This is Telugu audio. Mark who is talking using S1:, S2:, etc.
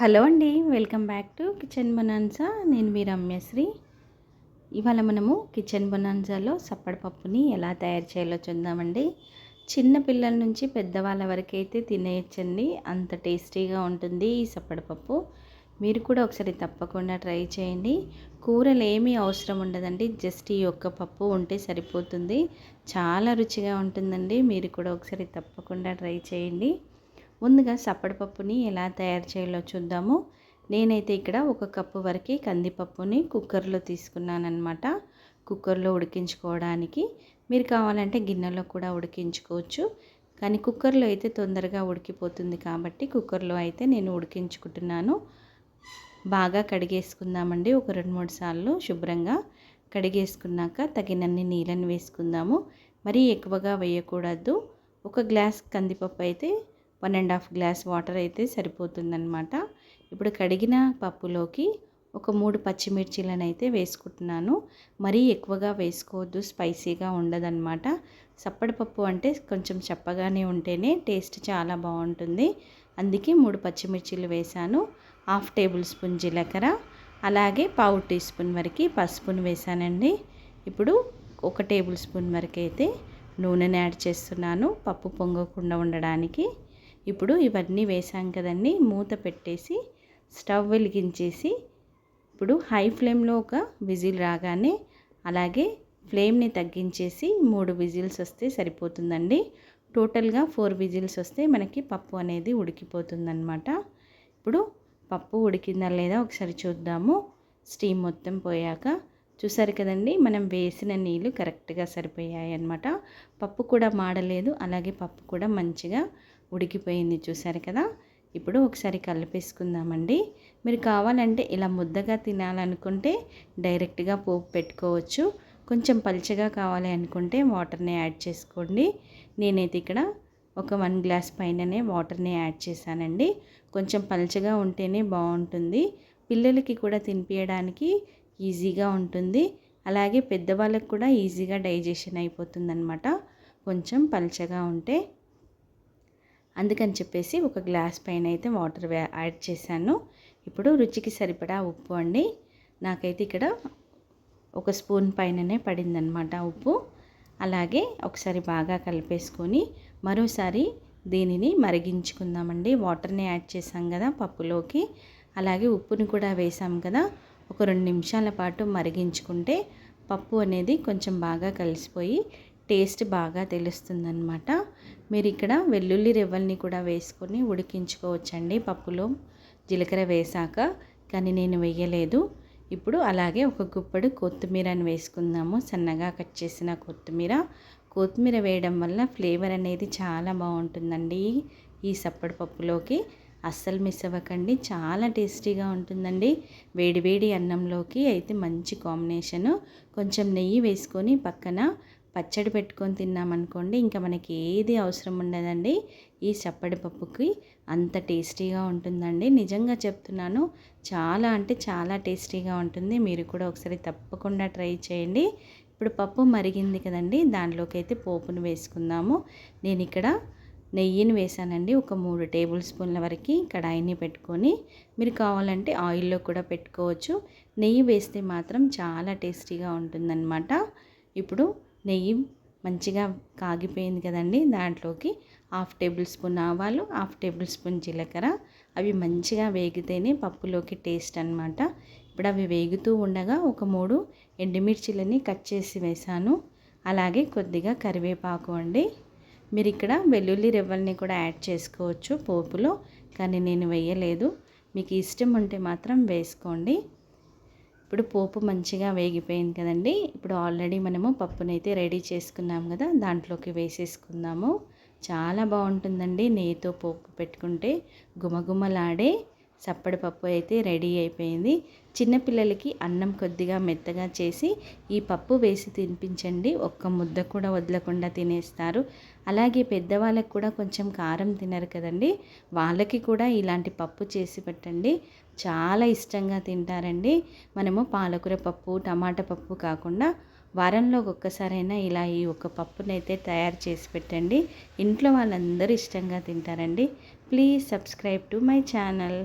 S1: హలో అండి welcome back to kitchen bonanza. నేను మీ రమ్యశ్రీ. ఇవాళ మనము కిచెన్ బొనాన్సాలో సప్పడపప్పుని ఎలా తయారు చేయాలో చూద్దామండి. చిన్న పిల్లల నుంచి పెద్దవాళ్ళ వరకు అయితే తినేయచ్చండి. అంత టేస్టీగా ఉంటుంది ఈ సప్పడపప్పు మీరు కూడా ఒకసారి తప్పకుండా ట్రై చేయండి. కూరలు ఏమీ అవసరం ఉండదండి. జస్ట్ ఈ ఒక్క పప్పు ఉంటే సరిపోతుంది. చాలా రుచిగా ఉంటుందండి. మీరు కూడా ఒకసారి తప్పకుండా ట్రై చేయండి. ముందుగా సప్పడిపప్పుని ఎలా తయారు చేయాలో చూద్దాము. నేనైతే ఇక్కడ ఒక కప్పు వరకు కందిపప్పుని కుక్కర్లో తీసుకున్నానమాట కుక్కర్లో ఉడికించుకోవడానికి. మీరు కావాలంటే గిన్నెలో కూడా ఉడికించుకోవచ్చు. కానీ కుక్కర్లో అయితే తొందరగా ఉడికిపోతుంది కాబట్టి కుక్కర్లో అయితే నేను ఉడికించుకుంటున్నాను. బాగా కడిగేసుకుందామండి. ఒక రెండు మూడు సార్లు శుభ్రంగా కడిగేసుకున్నాక తగినన్ని నీళ్ళని వేసుకుందాము. మరీ ఎక్కువగా వేయకూడదు. ఒక గ్లాస్ కందిపప్పు అయితే one and half glass water అయితే సరిపోతుందనమాట ఇప్పుడు కడిగిన పప్పులోకి ఒక మూడు పచ్చిమిర్చీలను అయితే వేసుకుంటున్నాను. మరీ ఎక్కువగా వేసుకోవద్దు స్పైసీగా ఉండదన్నమాట. సప్పడిపప్పు అంటే కొంచెం చప్పగానే ఉంటేనే టేస్ట్ చాలా బాగుంటుంది. అందుకే మూడు పచ్చిమిర్చీలు వేశాను హాఫ్ టేబుల్ స్పూన్ జీలకర్ర అలాగే పావు టీ స్పూన్ వరకు పసుపును వేసానండి. ఇప్పుడు ఒక టేబుల్ స్పూన్ వరకు అయితే నూనెని యాడ్ చేస్తున్నాను పప్పు పొంగకుండా ఉండడానికి. ఇప్పుడు ఇవన్నీ వేసాం కదండి. మూత పెట్టేసి స్టవ్ వెలిగించేసి ఇప్పుడు హై ఫ్లేమ్లో ఒక విజిల్ రాగానే అలాగే ఫ్లేమ్ని తగ్గించేసి మూడు విజిల్స్ వస్తే సరిపోతుందండి. టోటల్గా ఫోర్ విజిల్స్ వస్తే మనకి పప్పు అనేది ఉడికిపోతుందన్నమాట. ఇప్పుడు పప్పు ఉడికిందా లేదా ఒకసారి చూద్దాము. స్టీమ్ మొత్తం పోయాక చూసారు కదండి మనం వేసిన నీళ్ళు కరెక్ట్గా సరిపోయాయి అన్నమాట పప్పు కూడా మాడలేదు అలాగే పప్పు కూడా మంచిగా ఉడికిపోయింది చూసారు కదా? ఇప్పుడు ఒకసారి కలిపేసుకుందామండి. మీరు కావాలంటే ఇలా ముద్దగా తినాలనుకుంటే డైరెక్ట్గా పోపు పెట్టుకోవచ్చు. కొంచెం పలిచగా కావాలి అనుకుంటే వాటర్ని యాడ్ చేసుకోండి. నేనైతే ఇక్కడ ఒక వన్ గ్లాస్ పైననే వాటర్ని యాడ్ చేశానండి. కొంచెం పల్చగా ఉంటేనే బాగుంటుంది. పిల్లలకి కూడా తినిపించడానికి ఈజీగా ఉంటుంది. అలాగే పెద్దవాళ్ళకి కూడా ఈజీగా డైజెషన్ అయిపోతుంది అనమాట కొంచెం పల్చగా ఉంటే అందుకని చెప్పేసి ఒక గ్లాస్ పైన అయితే వాటర్ యాడ్ చేశాను. ఇప్పుడు రుచికి సరిపడా ఉప్పు అండి. నాకైతే ఇక్కడ ఒక స్పూన్ పైననే పడిందనమాట ఉప్పు. అలాగే ఒకసారి బాగా కలిపేసుకొని మరోసారి దీనిని మరిగించుకుందామండి. వాటర్ని యాడ్ చేసాం కదా పప్పులోకి. అలాగే ఉప్పుని కూడా వేసాం కదా. ఒక రెండు నిమిషాల పాటు మరిగించుకుంటే పప్పు అనేది కొంచెం బాగా కలిసిపోయి టేస్ట్ బాగా తెలుస్తుందన్నమాట. మీరు ఇక్కడ వెల్లుల్లి రెవ్వల్ని కూడా వేసుకొని ఉడికించుకోవచ్చండి పప్పులో. జీలకర్ర వేసాక కానీ నేను వేయలేదు. ఇప్పుడు అలాగే ఒక గుప్పడు కొత్తిమీరని వేసుకుందాము. సన్నగా కట్ చేసిన కొత్తిమీర. కొత్తిమీర వేయడం వల్ల ఫ్లేవర్ అనేది చాలా బాగుంటుందండి ఈ సప్పడి పప్పులోకి. అస్సలు మిస్ అవ్వకండి. చాలా టేస్టీగా ఉంటుందండి. వేడి వేడి అన్నంలోకి అయితే మంచి కాంబినేషను. కొంచెం నెయ్యి వేసుకొని పక్కన పచ్చడి పెట్టుకొని తిన్నామనుకోండి ఇంకా మనకి ఏది అవసరం ఉండదండి. ఈ చప్పడి పప్పుకి అంత టేస్టీగా ఉంటుందండి. నిజంగా చెప్తున్నాను చాలా అంటే చాలా టేస్టీగా ఉంటుంది. మీరు కూడా ఒకసారి తప్పకుండా ట్రై చేయండి. ఇప్పుడు పప్పు మరిగింది కదండి దాంట్లోకి అయితే పోపును వేసుకుందాము. నేను ఇక్కడ నెయ్యిని వేసానండి ఒక మూడు టేబుల్ స్పూన్ల వరకు కడాయిని పెట్టుకొని. మీరు కావాలంటే ఆయిల్లో కూడా పెట్టుకోవచ్చు. నెయ్యి వేస్తే మాత్రం చాలా టేస్టీగా ఉంటుందన్నమాట. ఇప్పుడు నెయ్యి మంచిగా కాగిపోయింది కదండి. దాంట్లోకి హాఫ్ టేబుల్ స్పూన్ ఆవాలు హాఫ్ టేబుల్ స్పూన్ జీలకర్ర. అవి మంచిగా వేగితేనే పప్పులోకి టేస్ట్ అనమాట ఇప్పుడు అవి వేగుతూ ఉండగా ఒక మూడు ఎండుమిర్చిలని కట్ చేసి వేసాను అలాగే కొద్దిగా కరివేపాకు అండి. మీరు ఇక్కడ వెల్లుల్లి రెవ్వల్ని కూడా యాడ్ చేసుకోవచ్చు పోపులో కానీ నేను వేయలేదు. మీకు ఇష్టం ఉంటే మాత్రం వేసుకోండి. ఇప్పుడు పోపు మంచిగా వేగిపోయింది కదండి. ఇప్పుడు ఆల్రెడీ మనము పప్పునైతే రెడీ చేసుకున్నాం కదా దాంట్లోకి వేసేసుకుందాము. చాలా బాగుంటుందండి నెయ్యితో పోపు పెట్టుకుంటే. గుమగుమలాడే చప్పడి పప్పు అయితే రెడీ అయిపోయింది. చిన్నపిల్లలకి అన్నం కొద్దిగా మెత్తగా చేసి ఈ పప్పు వేసి తినిపించండి. ఒక్క ముద్ద కూడా వదలకుండా తినేస్తారు. అలాగే పెద్దవాళ్ళకి కూడా కొంచెం కారం తినరు కదండి. వాళ్ళకి కూడా ఇలాంటి పప్పు చేసి పెట్టండి. చాలా ఇష్టంగా తింటారండి. మనము పాలకూర పప్పు టమాటా పప్పు కాకుండా వారంలో ఒక్కసారైనా ఇలా ఈ ఒక్క పప్పునైతే తయారు చేసి పెట్టండి. ఇంట్లో వాళ్ళందరూ ఇష్టంగా తింటారండి. Please subscribe to my channel.